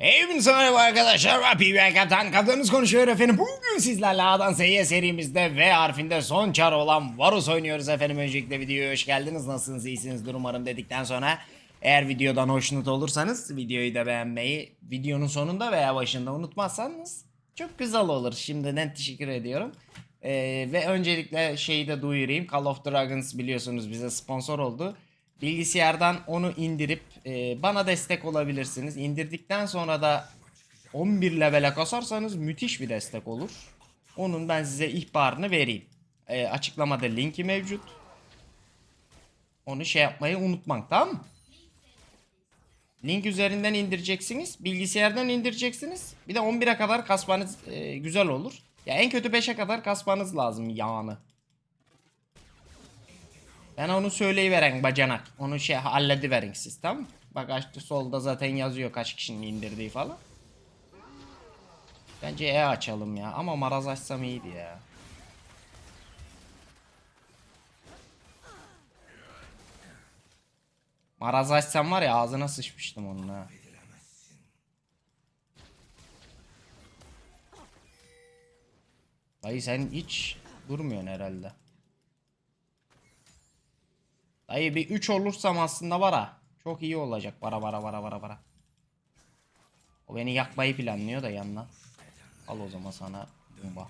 Hepinize merhaba arkadaşlar. PBA Kaptan. Kaptanınız konuşuyor efendim. Bugün sizlerle A'dan Z'ye serimizde V harfinde son çar olan Varus oynuyoruz efendim. Öncelikle videoya hoş geldiniz. Nasılsınız? İyisinizdir umarım dedikten sonra eğer videodan hoşnut olursanız videoyu da beğenmeyi videonun sonunda veya başında unutmazsanız çok güzel olur. Şimdiden teşekkür ediyorum. Ee, ve öncelikle şeyi de duyurayım. Call of Dragons biliyorsunuz bize sponsor oldu. Bilgisayardan onu indirip e, bana destek olabilirsiniz. İndirdikten sonra da 11 levele kasarsanız müthiş bir destek olur. Onun ben size ihbarını vereyim. E, açıklamada linki mevcut. Onu şey yapmayı unutmayın tamam mı? Link üzerinden indireceksiniz. Bilgisayardan indireceksiniz. Bir de 11'e kadar kasmanız e, güzel olur. Ya en kötü 5'e kadar kasmanız lazım yağını. Ben onu söyleyiveren bacanak. Onu şey hallediverin siz tamam? Bak açtı solda zaten yazıyor kaç kişinin indirdiği falan. Bence E açalım ya. Ama maraz açsam iyiydi ya. Maraz açsam var ya ağzına sıçmıştım onun ha. Dayı sen hiç durmuyorsun herhalde. Dayı bir 3 olursam aslında var. Çok iyi olacak. Vara vara vara vara vara. O beni yakmayı planlıyor da yanına. Al o zaman sana bomba.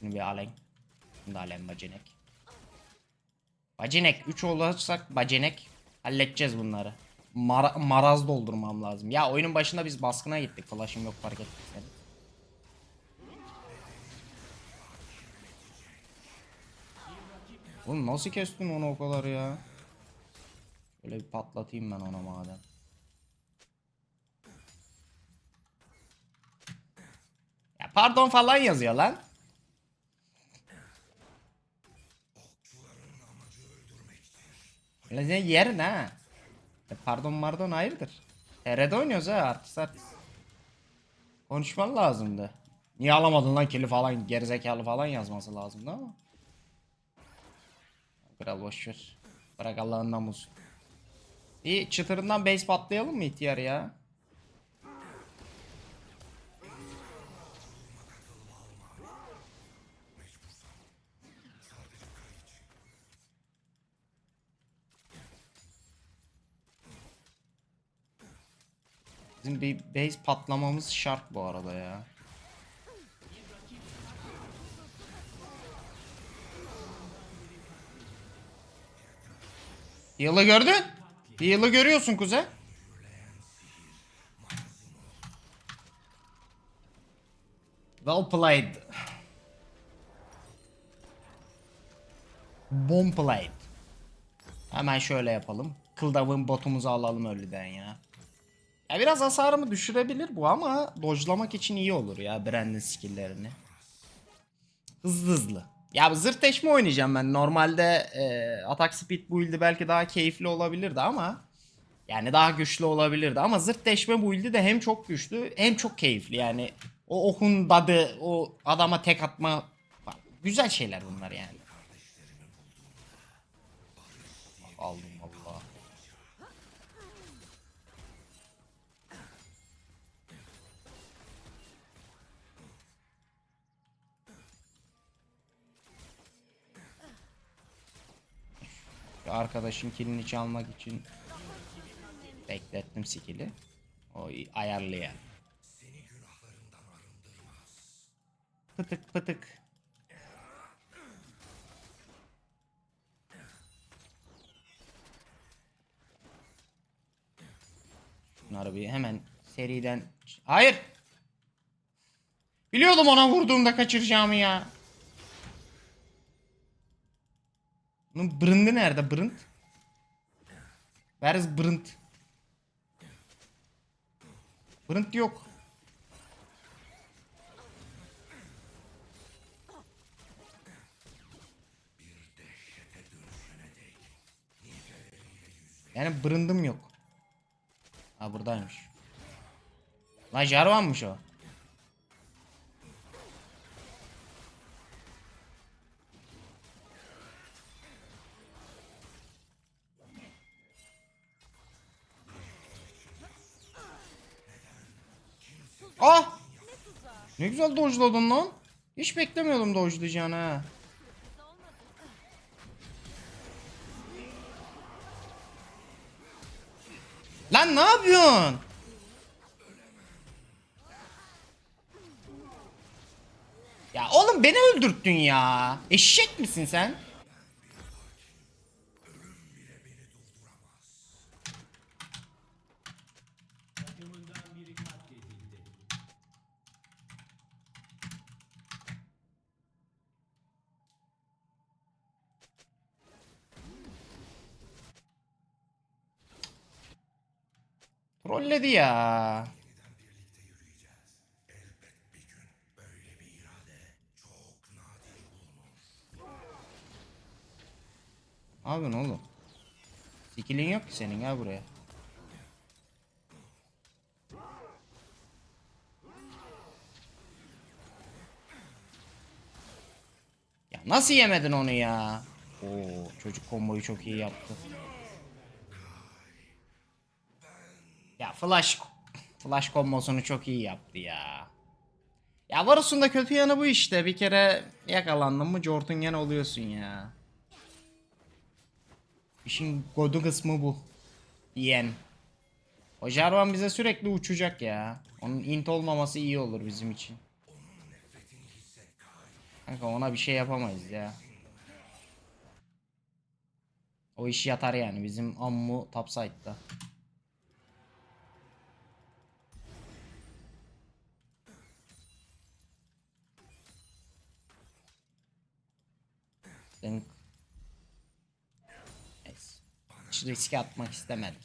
Şunu bir alayım. Şunu da alayım bacinek. Bacinek 3 olursak bacinek halledeceğiz bunları. Mara- maraz doldurmam lazım. Ya oyunun başında biz baskına gittik. Flash'ım yok fark ettik seni. Oğlum nasıl kestin onu o kadar ya? Şöyle bir patlatayım ben ona madem. Ya pardon falan yazıyor lan. Lan sen yerin ha. E pardon mardon hayırdır? TR'de oynuyoruz ha artist artist. Konuşman lazımdı. Niye alamadın lan kili falan gerizekalı falan yazması lazımdı ama. Kral boşver. Bırak Allah'ın namusu. İyi çıtırından base patlayalım mı ihtiyar ya? Bizim bir base patlamamız şart bu arada ya. Yılı gördün? Yılı görüyorsun kuzen. Well played. Bomb played. Hemen şöyle yapalım. Kıldavın botumuzu alalım öyleden ya. Ya biraz hasarımı düşürebilir bu ama dojlamak için iyi olur ya Brand'in skill'lerini. Hızlı hızlı. Ya zırt deşme oynayacağım ben. Normalde e, atak speed build'i belki daha keyifli olabilirdi ama yani daha güçlü olabilirdi ama zırt deşme build'i de hem çok güçlü hem çok keyifli. Yani o okun dadı, o adama tek atma güzel şeyler bunlar yani. Aldım arkadaşın kilini çalmak için beklettim skill'i. O ayarlı yani. Pıtık pıtık. Bunları bir hemen seriden... Hayır! Biliyordum ona vurduğumda kaçıracağımı ya. Bunun brındı nerede? Brınt? Where is brınt? Brınt yok. Yani brındım yok. Ha buradaymış. Lan Jarvan'mış o. Ah! Ne güzel dojladın lan. Hiç beklemiyordum dojlayacağını ha. Lan ne yapıyorsun? Ya oğlum beni öldürttün ya. Eşek misin sen? Trolledi ya. Ne yapıyorsun oğlum? Skillin yok ki senin gel buraya. Ya nasıl yemedin onu ya? Oo çocuk komboyu çok iyi yaptı. Flash flash kombosunu çok iyi yaptı ya. Ya Varus'un da kötü yanı bu işte. Bir kere yakalandın mı Jortungen oluyorsun ya. İşin godu kısmı bu. Diyen. O Jarvan bize sürekli uçacak ya. Onun int olmaması iyi olur bizim için. Kanka ona bir şey yapamayız ya. O iş yatar yani bizim ammu topside'da. Dınk. Neyse. Hiç riske atmak istemedim.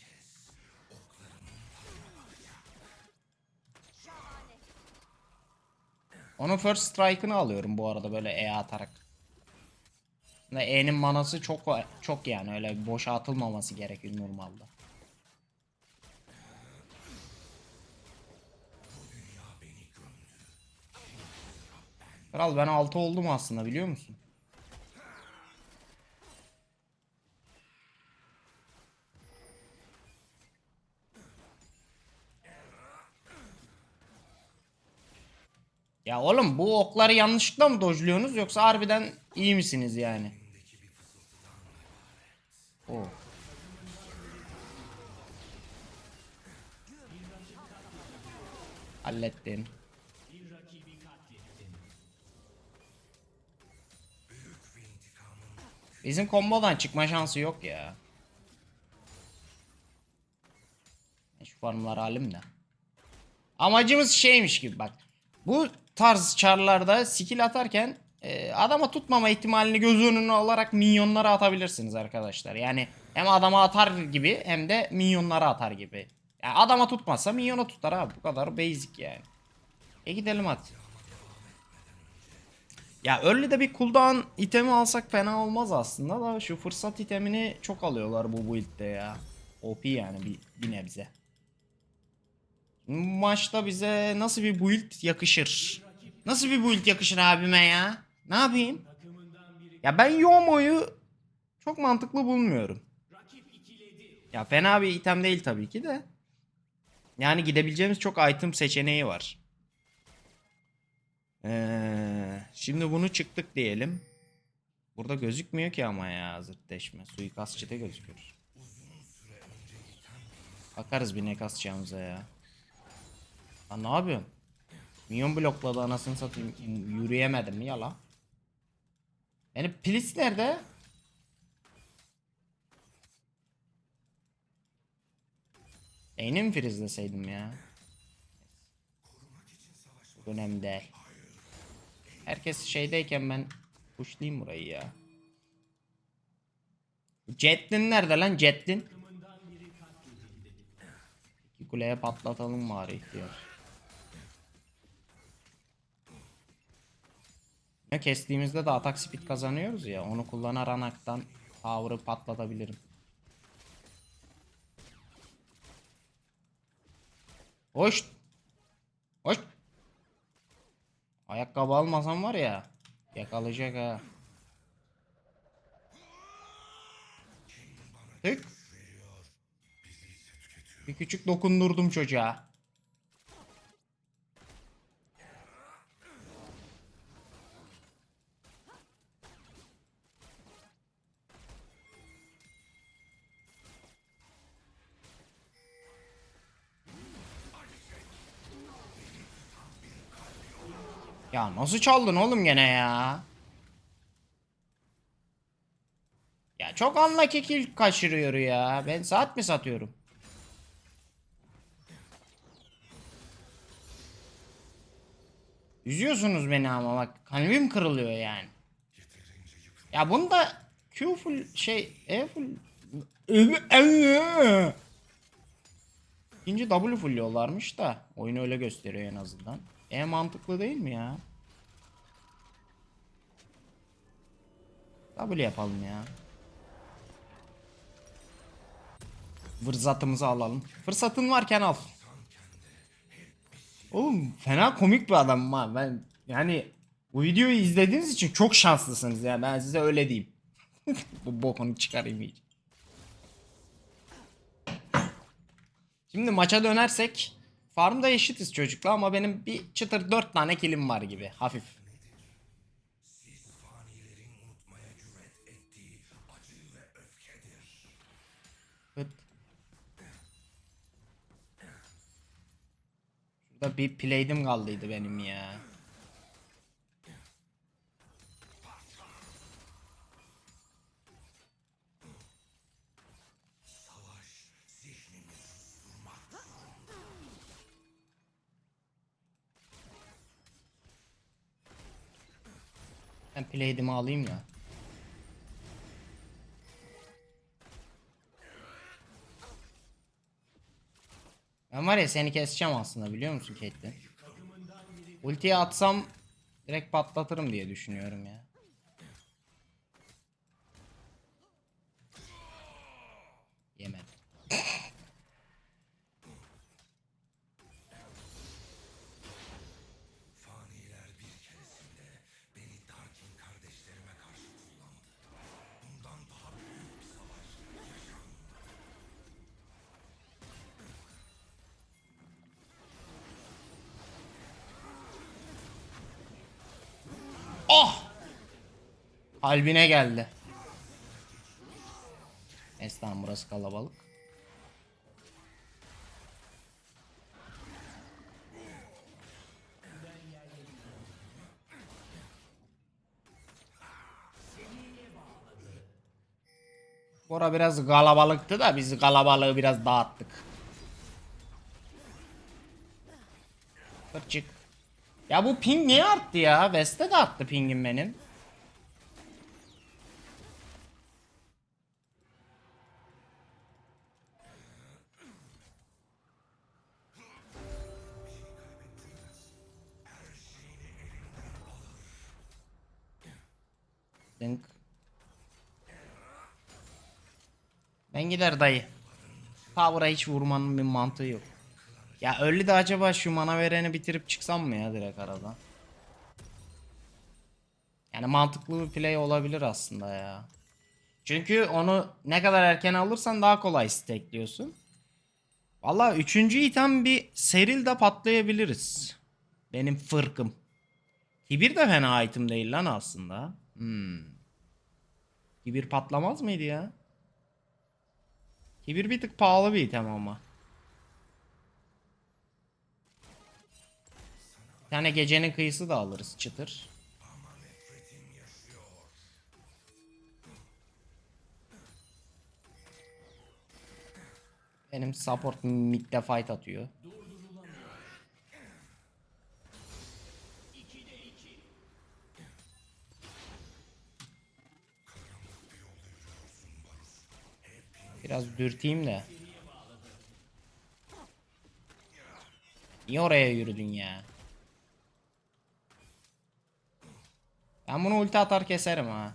Onun first strike'ını alıyorum bu arada böyle E atarak. Ve E'nin manası çok çok yani öyle boşa atılmaması gerekir normalde. Kral ben 6 oldum aslında biliyor musun? Ya oğlum bu okları yanlışlıkla mı dojluyorsunuz yoksa harbiden iyi misiniz yani? Oo. Hallettin. Bizim kombodan çıkma şansı yok ya. Şu farmlar halim de. Amacımız şeymiş gibi bak. Bu tarz çarlarda skill atarken e, adama tutmama ihtimalini göz önüne alarak minyonlara atabilirsiniz arkadaşlar. Yani hem adama atar gibi hem de minyonlara atar gibi. Yani adama tutmazsa minyona tutar abi. Bu kadar basic yani. E gidelim hadi. Ya early'de bir cooldown itemi alsak fena olmaz aslında da şu fırsat itemini çok alıyorlar bu build'de ya. OP yani bir, bir nebze. Maçta bize nasıl bir build yakışır? Nasıl bir build yakışır abime ya? Ne yapayım? Ya ben Yomo'yu çok mantıklı bulmuyorum. Ya fena bir item değil tabii ki de. Yani gidebileceğimiz çok item seçeneği var. Ee, şimdi bunu çıktık diyelim. Burada gözükmüyor ki ama ya zırtleşme. Suikastçıda gözüküyor. Bakarız bir ne kasacağımıza ya. Lan ne yapıyorsun? Minyon blokladı anasını satayım. Yürüyemedim ya la. Yani Plis nerede? Beyni mi frizleseydim ya? Önemli. Herkes şeydeyken ben pushlayayım burayı ya. Jetlin nerede lan Jetlin? İki kuleye patlatalım bari ihtiyar. Kestiğimizde de atak speed kazanıyoruz ya. Onu kullanaraktan tower'ı patlatabilirim. Hoş. Hoş. Ayakkabı almasam var ya. Yakalayacak ha. Tık. Bir küçük dokundurdum çocuğa. Ya nasıl çaldın oğlum gene ya? Ya çok unlucky kill kaçırıyor ya. Ben saat mi satıyorum? Üzüyorsunuz beni ama bak kalbim kırılıyor yani. Ya bunda Q full şey E full İkinci W full yollarmış da oyunu öyle gösteriyor en azından. E mantıklı değil mi ya? W yapalım ya. Fırsatımızı alalım. Fırsatın varken al. Oğlum fena komik bir adamım ha. Ben yani bu videoyu izlediğiniz için çok şanslısınız ya. Ben size öyle diyeyim. bu bokunu çıkarayım iyice. Şimdi maça dönersek farmda eşitiz çocukla ama benim bir çıtır 4 tane kilim var gibi hafif. Hıt. Şurada bir play'dim kaldıydı benim ya. Ben play'dimi alayım ya. Ben var ya seni keseceğim aslında biliyor musun Caitlyn? Ultiye atsam direkt patlatırım diye düşünüyorum ya. Albine geldi. Neyse tamam burası kalabalık. Bora biraz kalabalıktı da biz kalabalığı biraz dağıttık. Fırçık. Ya bu ping niye arttı ya? West'e de arttı pingim benim. Ben gider dayı. Power'a hiç vurmanın bir mantığı yok. Ya öyle de acaba şu mana vereni bitirip çıksam mı ya direkt aradan? Yani mantıklı bir play olabilir aslında ya. Çünkü onu ne kadar erken alırsan daha kolay stackliyorsun. Valla üçüncü item bir seril de patlayabiliriz. Benim fırkım. Kibir de fena item değil lan aslında. Hmm. Kibir patlamaz mıydı ya? Kibir bir tık pahalı bir item ama. Bir tane gecenin kıyısı da alırız çıtır. Benim support midde fight atıyor. Biraz dürteyim de. Niye oraya yürüdün ya? Ben bunu ulti atar keserim ha.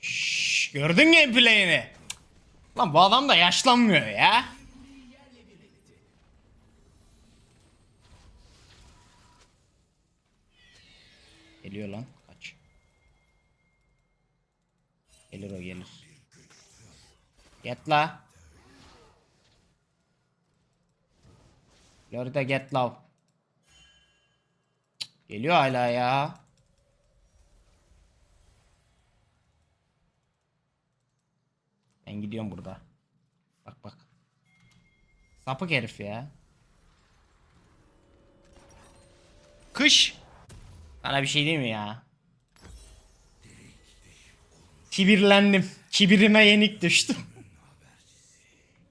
Şşş, gördün gameplay'ini. Lan bu adam da yaşlanmıyor ya. Geliyor lan. Kaç. Gelir o gelir. Get la. Florida get love. Geliyor hala ya. Ben gidiyorum burada. Bak bak. Sapık herif ya. Kış. Sana bir şey diyeyim mi ya? Kibirlendim. Kibirime yenik düştüm.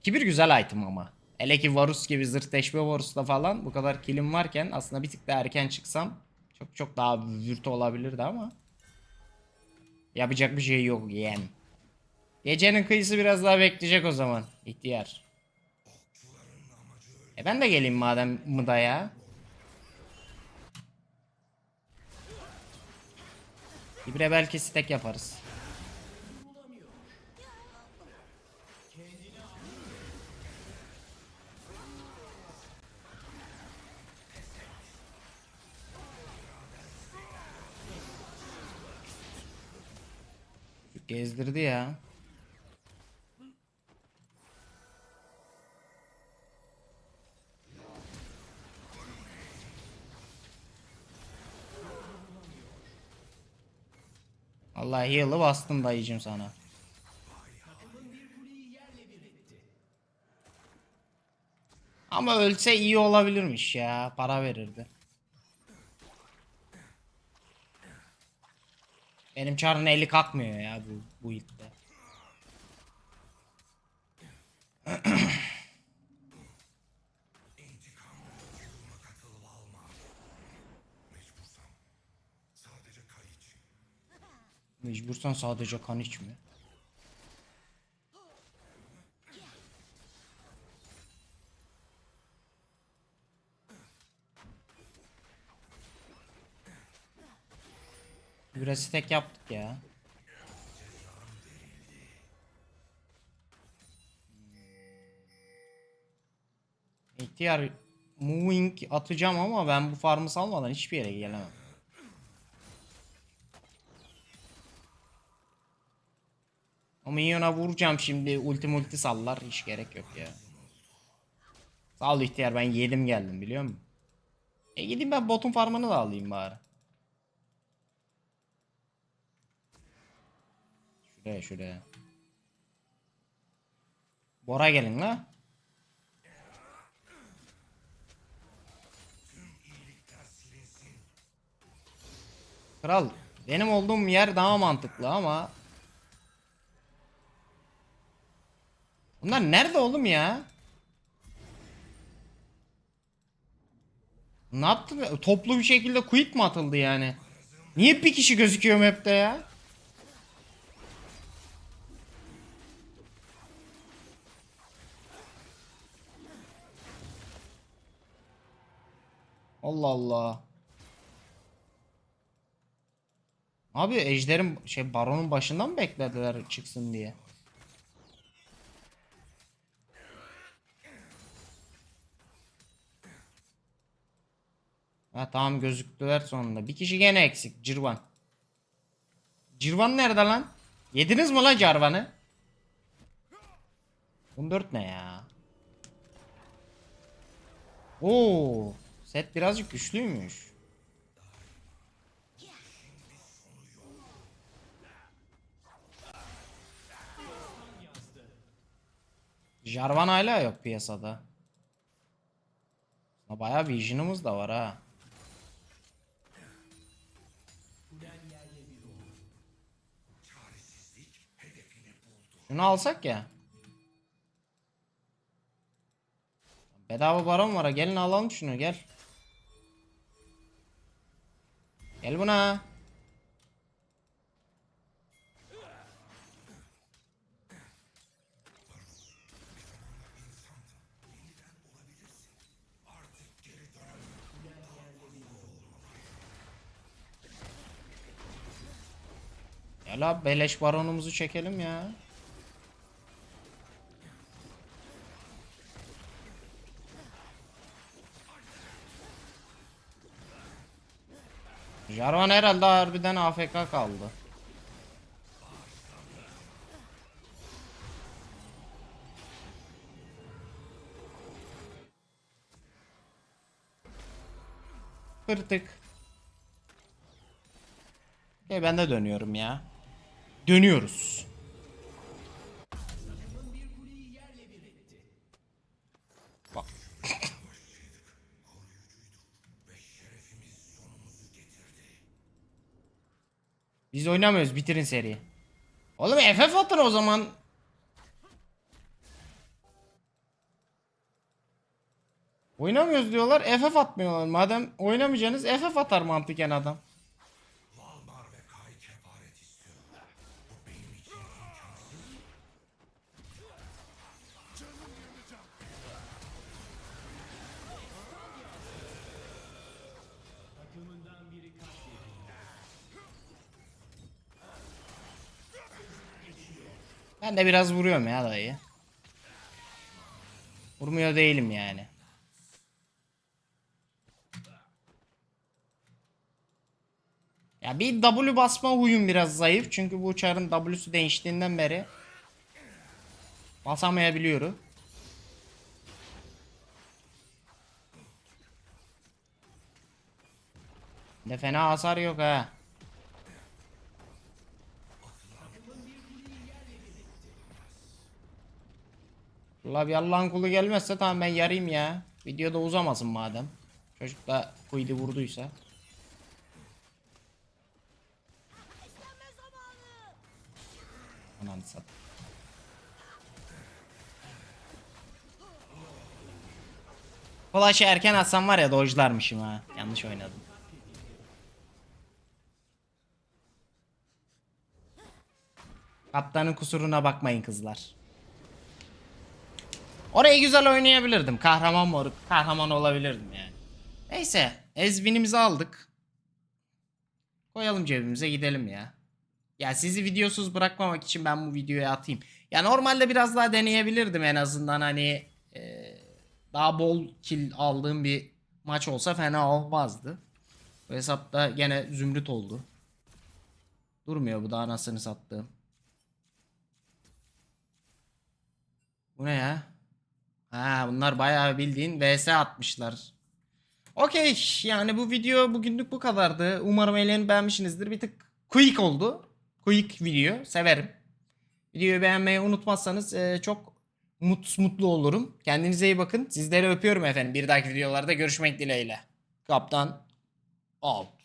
Kibir güzel item ama. Hele ki Varus gibi zırtleşme Varus'ta falan bu kadar kilim varken aslında bir tık daha erken çıksam çok çok daha vürtü olabilirdi ama yapacak bir şey yok yeğen. Gecenin kıyısı biraz daha bekleyecek o zaman ihtiyar. E ben de geleyim madem mıda ya. İbre belki stek yaparız. Gezdirdi ya. Allah heal'ı bastım dayıcım sana. Ama ölse iyi olabilirmiş ya. Para verirdi. Benim çarın eli kalkmıyor ya bu, bu ilkte. Mecbursan sadece kan içme. Biraz stack yaptık ya. İhtiyar moving atacağım ama ben bu farmı salmadan hiçbir yere gelemem. O minyona vuracağım şimdi ulti multi sallar hiç gerek yok ya. Sağ ol ihtiyar ben yedim geldim biliyor musun? E gideyim ben botun farmını da alayım bari. Şuraya şuraya. Bora gelin la. Kral benim olduğum yer daha mantıklı ama Bunlar nerede oğlum ya? Ne yaptı? Toplu bir şekilde quit mi atıldı yani? Niye bir kişi gözüküyor map'te ya? Allah Allah. Abi ejderin şey baronun başından mı beklediler çıksın diye? Ha tamam gözüktüler sonunda. Bir kişi gene eksik. Cirvan. Cirvan nerede lan? Yediniz mi lan Carvan'ı? 14 ne ya? Oo, set birazcık güçlüymüş. Jarvan hala yok piyasada. Bayağı vision'ımız da var ha. Şunu alsak ya. Bedava baron var. Gelin alalım şunu gel. Gel buna. Gel abi beleş baronumuzu çekelim ya. Jarvan herhalde harbiden AFK kaldı. Pırtık. E ben de dönüyorum ya. Dönüyoruz. Biz oynamıyoruz bitirin seriyi. Oğlum FF atın o zaman. Oynamıyoruz diyorlar FF atmıyorlar. Madem oynamayacaksınız FF atar mantıken adam. Ben de biraz vuruyorum ya dayı. Vurmuyor değilim yani. Ya bir W basma huyum biraz zayıf. Çünkü bu uçarın W'su değiştiğinden beri basamayabiliyorum. Ne fena hasar yok ha. Valla bir Allah'ın kulu gelmezse tamam ben yarayım ya. Videoda uzamasın madem. Çocuk da kuydu vurduysa. Ananı sat. Flash'ı erken atsam var ya dojlarmışım ha. Yanlış oynadım. Kaptanın kusuruna bakmayın kızlar. Orayı güzel oynayabilirdim. Kahraman moruk. Kahraman olabilirdim yani. Neyse. Ezvinimizi aldık. Koyalım cebimize gidelim ya. Ya sizi videosuz bırakmamak için ben bu videoyu atayım. Ya normalde biraz daha deneyebilirdim en azından hani e, daha bol kill aldığım bir maç olsa fena olmazdı. Bu hesapta gene zümrüt oldu. Durmuyor bu da anasını sattığım. Bu ne ya? Ha bunlar bayağı bildiğin vs atmışlar. Okey yani bu video bugünlük bu kadardı. Umarım eğlenip beğenmişsinizdir. Bir tık quick oldu. Quick video severim. Videoyu beğenmeyi unutmazsanız e, çok mut, mutlu olurum. Kendinize iyi bakın. Sizleri öpüyorum efendim. Bir dahaki videolarda görüşmek dileğiyle. Kaptan out.